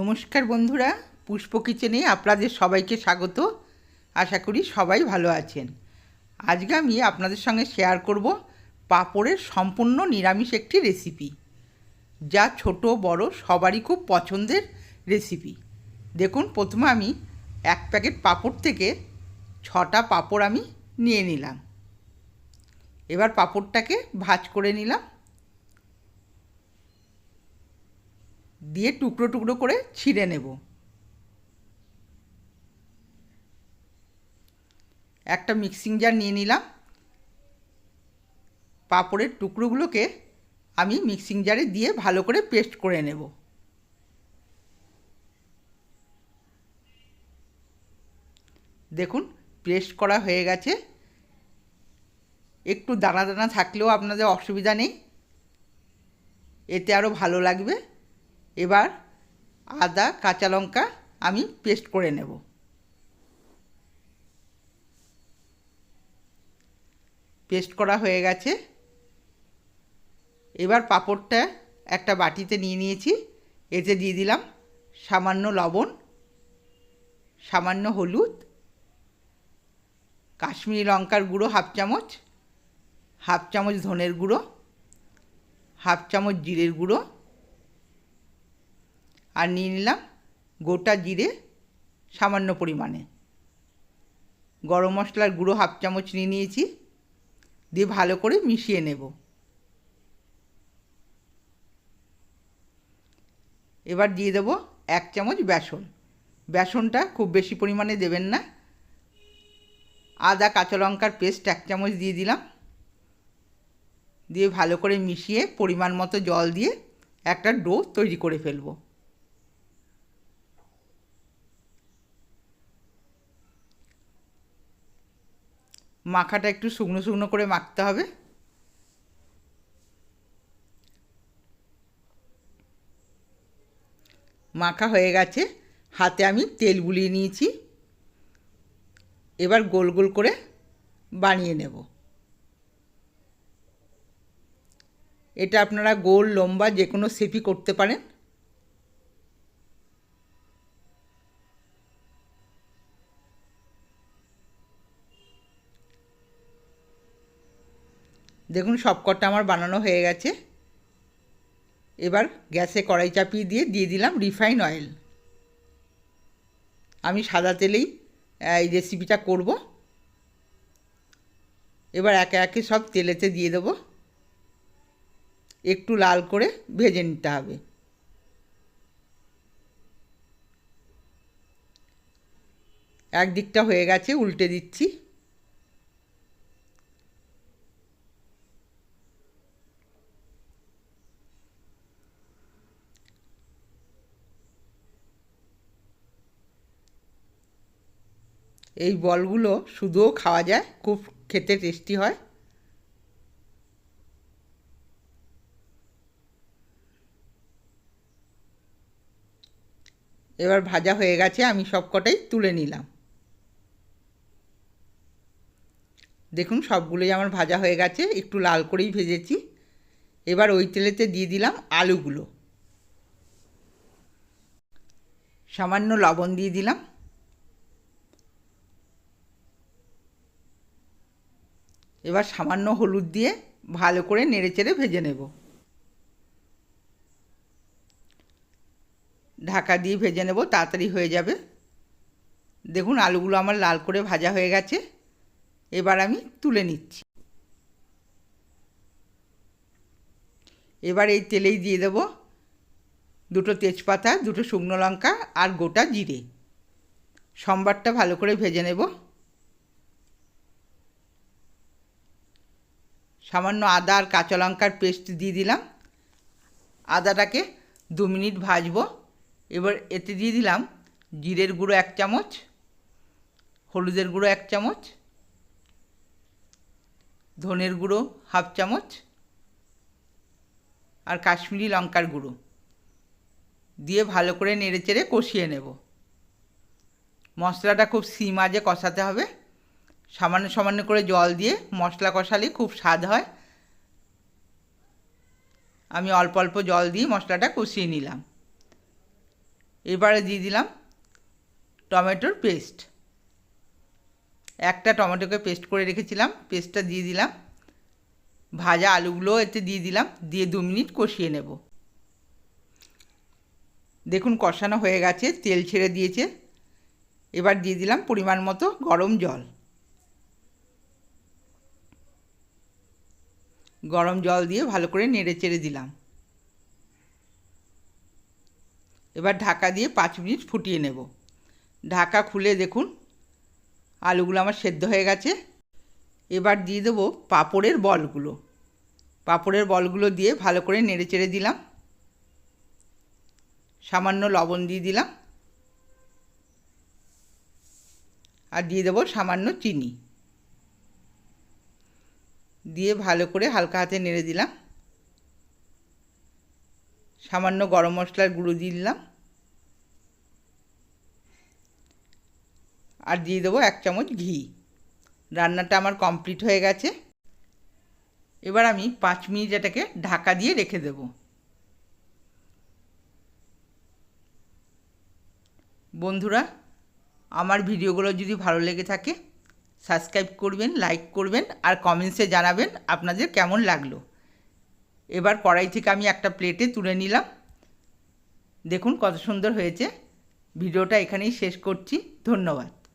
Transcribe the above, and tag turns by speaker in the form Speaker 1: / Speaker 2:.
Speaker 1: নমস্কার বন্ধুরা, পুষ্প কিচেনে আপনাদের সবাইকে স্বাগত। আশা করি সবাই ভালো আছেন। আজকে আমি আপনাদের সঙ্গে শেয়ার করব পাঁপড়ের সম্পূর্ণ নিরামিষ একটি রেসিপি যা ছোট, বড়, সবারই খুব পছন্দের রেসিপি দেখুন, প্রথমে আমি এক প্যাকেট পাঁপড় থেকে ছটা পাঁপড় আমি নিয়ে নিলাম। এবার পাঁপড়টাকে ভাজ করে নিলাম। দিয়ে টুকরো টুকরো করে ছিঁড়ে নেব। একটা মিক্সিং জার নিয়ে নিলাম। পাঁপড়ের টুকরোগুলোকে আমি মিক্সিং জারে দিয়ে ভালো করে পেস্ট করে নেব। দেখুন পেস্ট করা হয়ে গেছে। একটু দানা দানা থাকলেও আপনাদের অসুবিধা নেই। এতে আরও ভালো লাগবে। এবার আদা, কাঁচা লঙ্কা আমি পেস্ট করে নেব। পেস্ট করা হয়ে গেছে। এবার পাঁপড়টা একটা বাটিতে নিয়ে নিয়েছি। এতে দিয়ে দিলাম সামান্য লবণ, সামান্য হলুদ, কাশ্মীরি লঙ্কার গুঁড়ো হাফ চামচ হাফ চামচ ধনের গুঁড়ো, হাফ চামচ জিরের গুঁড়ো আর নিয়ে নিলাম গোটা জিরে সামান্য পরিমাণে। গরম মশলার গুঁড়ো হাফ চামচ নিয়ে নিয়েছি, দিয়ে ভালো করে মিশিয়ে নেব। এবার দিয়ে দেবো এক চামচ বেসন। বেসনটা খুব বেশি পরিমাণে দেবেন না। আদা, কাঁচা লঙ্কার পেস্ট এক চামচ দিয়ে দিলাম। দিয়ে ভালো করে মিশিয়ে পরিমাণ মতো জল দিয়ে একটা ডো তৈরি করে ফেলব। মাখাটা একটু শুকনো শুকনো করে মাখতে হবে। মাখা হয়ে গেছে। হাতে আমি তেল বুলিয়ে নিয়েছি। এবার গোল গোল করে বানিয়ে নেব। এটা আপনারা গোল, লম্বা যে কোনো শেপই করতে পারেন। দেখুন সব কটা আমার বানানো হয়ে গেছে। এবার গ্যাসে কড়াই চাপিয়ে দিয়ে দিয়ে দিলাম রিফাইন অয়েল। আমি সাদা তেলেই এই রেসিপিটা করব। এবার একে একে সব তেলেতে দিয়ে দেবো। একটু লাল করে ভেজে নিতে হবে। একদিকটা হয়ে গেছে, উল্টে দিচ্ছি। এই বলগুলো শুধুও খাওয়া যায়, খুব খেতে টেস্টি হয়। এবার ভাজা হয়ে গেছে, আমি সব কটাই তুলে নিলাম। দেখুন, সবগুলোই আমার ভাজা হয়ে গেছে, একটু লাল করেই ভেজেছি। এবার ওই তেলেতে দিয়ে দিলাম আলুগুলো। সামান্য লবণ দিয়ে দিলাম। এবার সামান্য হলুদ দিয়ে ভালো করে নেড়ে চেড়ে ভেজে নেব। ঢাকা দিয়ে ভেজে নেব, তাড়াতাড়ি হয়ে যাবে। দেখুন, আলুগুলো আমার লাল করে ভাজা হয়ে গেছে। এবার আমি তুলে নিচ্ছি। এবার এই তেলেই দিয়ে দেব দুটো তেজপাতা, দুটো শুকনো লঙ্কা আর গোটা জিরে। সম্বারটা ভালো করে ভেজে নেব। সামান্য আদা আর কাঁচা লঙ্কার পেস্ট দিয়ে দিলাম। আদাটাকে দু মিনিট ভাজবো। এবার এতে দিয়ে দিলাম জিরের গুঁড়ো এক চামচ, হলুদের গুঁড়ো এক চামচ, ধনের গুঁড়ো হাফ চামচ আর কাশ্মীরি লঙ্কার গুঁড়ো। দিয়ে ভালো করে নেড়ে চেড়ে কষিয়ে নেব। মশলাটা খুব সিম আজে কষাতে হবে। সামান্য সামান্য করে জল দিয়ে মশলা কষালে খুব স্বাদ হয়। আমি অল্প অল্প জল দিয়ে মশলাটা কষিয়ে নিলাম। এবারে দিয়ে দিলাম টমেটোর পেস্ট। একটা টমেটোকে পেস্ট করে রেখেছিলাম, পেস্টটা দিয়ে দিলাম। ভাজা আলুগুলো এতে দিয়ে দিলাম, দিয়ে দু মিনিট কষিয়ে নেব। দেখুন কষানো হয়ে গেছে, তেল ছেড়ে দিয়েছে। এবার দিয়ে দিলাম পরিমাণ মতো গরম জল। গরম জল দিয়ে ভালো করে নেড়ে চেড়ে দিলাম। এবার ঢাকা দিয়ে পাঁচ মিনিট ফুটিয়ে নেব। ঢাকা খুলে দেখুন, আলুগুলো আমার সেদ্ধ হয়ে গেছে। এবার দিয়ে দেবো পাঁপড়ের বলগুলো। পাঁপড়ের বলগুলো দিয়ে ভালো করে নেড়ে চেড়ে দিলাম। সামান্য লবণ দিয়ে দিলাম। আর দিয়ে দেবো সামান্য চিনি। দিয়ে ভালো করে হালকা হাতে নেড়ে দিলাম। সামান্য গরম মশলার গুঁড়ো দিলাম। আর দিয়ে দেবো এক চামচ ঘি। রান্নাটা আমার কমপ্লিট হয়ে গেছে। এবার আমি পাঁচ মিনিট এটাকে ঢাকা দিয়ে রেখে দেব। বন্ধুরা, আমার ভিডিওগুলো যদি ভালো লেগে থাকে সাবস্ক্রাইব করবেন লাইক করবেন আর কমেন্টসে জানাবেন আপনাদের কেমন লাগল। এবার কড়াই থেকে আমি একটা প্লেটে তুলে নিলাম। দেখুন কত সুন্দর হয়েছে। ভিডিওটা এখানেই শেষ করছি। ধন্যবাদ।